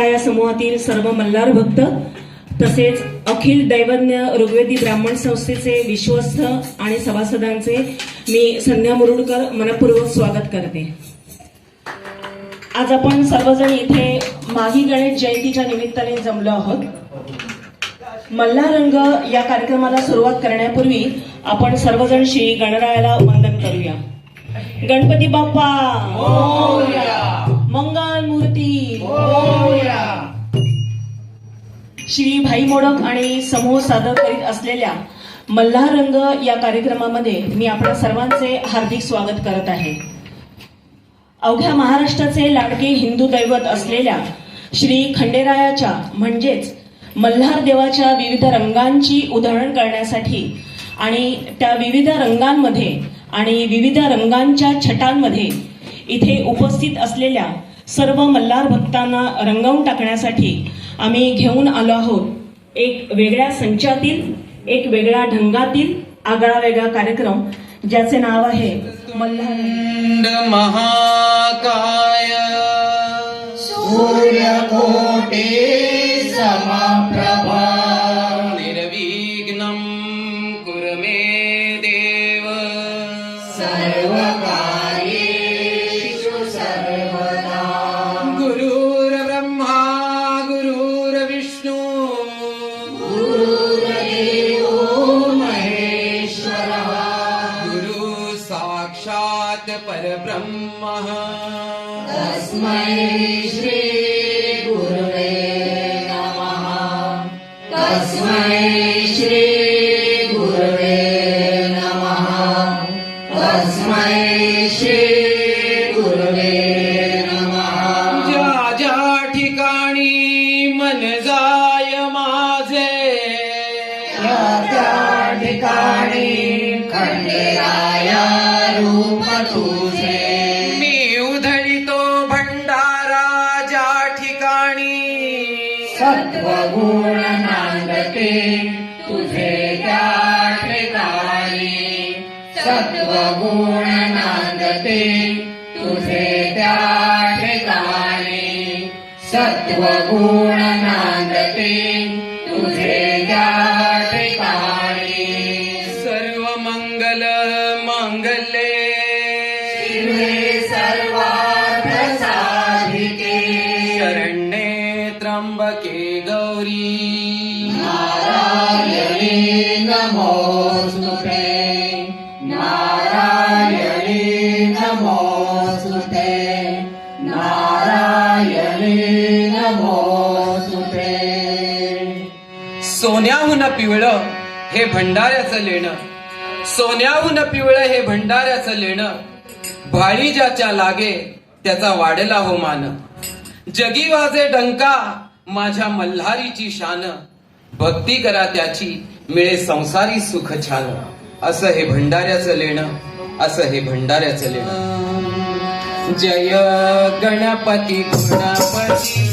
श्री समूहातील सर्व मल्हार भक्त तसेच अखिल दैवज्ञ ऋग्वेदी ब्राह्मण संस्थेचे विश्वस्त आणि सभासदांचे मी संध्या मुरुडकर मनपूर्वक स्वागत करते. आज आपण सर्वजण इथे माही गणेश जयंतीच्या निमित्ताने जमलो आहोत. मल्हारंग या कार्यक्रमाला सुरुवात करण्यापूर्वी आपण सर्वजण श्री गणरायाला वंदन करूया. गणपती बाप्पा! मंगल मूर्ती. श्री भाई मोडक आणि समूह सादर करीत असलेल्या मल्हारंग या कार्यक्रमामध्ये मी आपल्या सर्वांचे हार्दिक स्वागत करत आहे. अवघ्या महाराष्ट्राचे लाडके हिंदू दैवत असलेल्या श्री खंडेरायाच्या म्हणजेच मल्हार देवाच्या विविध रंगांची उधळण करण्यासाठी आणि त्या विविध रंगांमध्ये आणि विविध रंगांच्या छटांमध्ये इथे उपस्थित असलेल्या सर्व मल्हार भक्तांना रंगवून टाकण्यासाठी आम्ही घेऊन आलो आहोत. एक वेगळ्या संचातील एक वेगळ्या ढंगातील आगळा वेगळा कार्यक्रम ज्याचे नाव आहे मल्हार. महाकाय. सूर्यकोटि समप्रभा. निर्विघ्नं कुरु मे देव. सर्वकार्येषु ठिकाणी मन जाय माझे या त्या ठिकाणी खंडेराया रूप तुझे सत्वगुण नांदते तुझे ठिकाणी सत्वगुण नांदते तुझे त्या ठिकाणी सत्वगुण नांदते तुझे त्या ठिकाणी सर्व मंगल मांगल्ये. शिवे सोन्याहून पिवळं हे भंडाऱ्याचं लेणं. सोन्याहून पिवळं हे भंडाऱ्याचं लेणं. भाळी ज्याच्या लागे त्याचा वाढला हो मान. जगी वाजे डंका माझ्या मल्हारीची शान. भक्ती करा त्याची मिळे संसारी सुख छान. असं हे भंडाऱ्याचं लेणं असं हे भंडाऱ्याचं लेणं. जय गणपती गुणपती.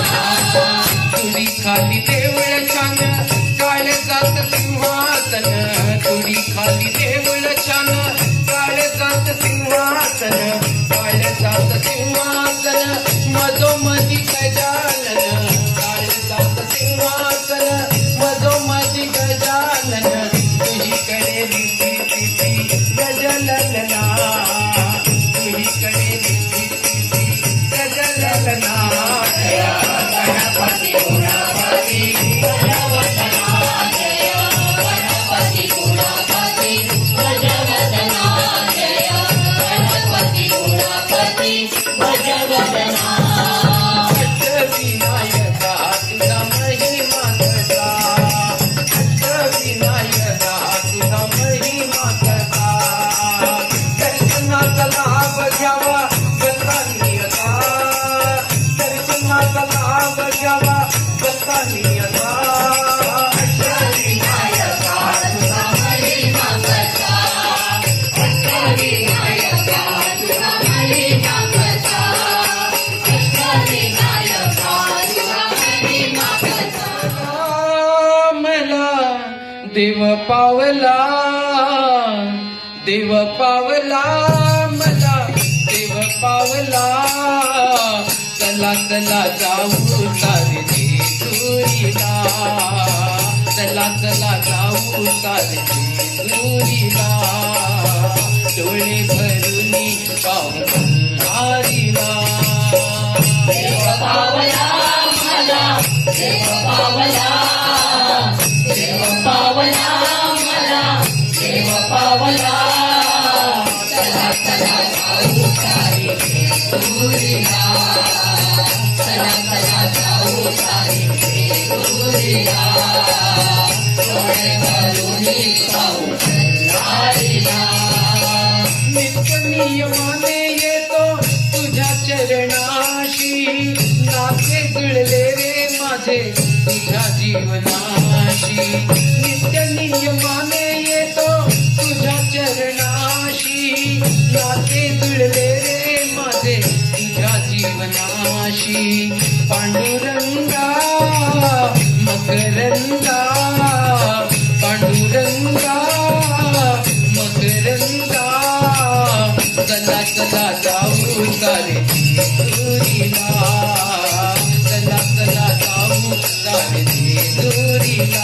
देव पावला देव पावला मला देव पावला. चला चला जाऊ तारे जेजुरीला चला चला जाऊ तारे जेजुरीला डोळे भरून पाहू देव पावला मला देव पावला. देव पावला मला देव पावला चला चला जाऊ चला चला जाऊ डोळे पाहू येतो तुझ्या चरणाशी नाते जुळले रे माझे तुझ्या जीवनाशी. नित्य नियमाने येतो तुझ्या चरणाशी. लागे जुळले रे माझे तुझ्या जीवनाशी. पांडुरंगा मकरंगा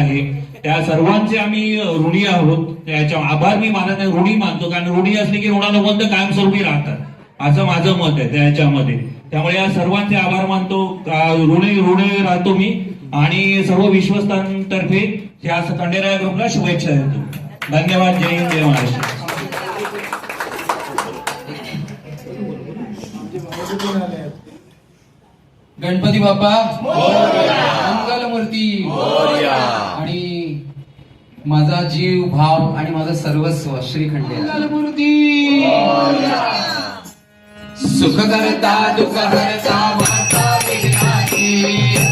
आहे. त्या सर्वांचे आम्ही ऋणी आहोत. याच्या आभार मी मानत नाही ऋणी मानतो. कारण ऋणी असले की ऋणानुबंध कायमस्वरूपी राहतात. असं माझं मत आहे त्याच्यामध्ये. त्यामुळे या सर्वांचे आभार मानतो. ऋणी ऋणी राहतो मी. आणि सर्व विश्वस्तांतर्फे या खंडेराय ग्रुपला शुभेच्छा देतो. धन्यवाद. जय हिंद जय महाराष्ट्र. गणपती बाप्पा. मंगलमूर्ती. माझा जीव भाव आणि माझं सर्वस्व श्रीखंडे सुख करता दुःख हरता माता विघ्नाची.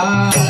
Ah.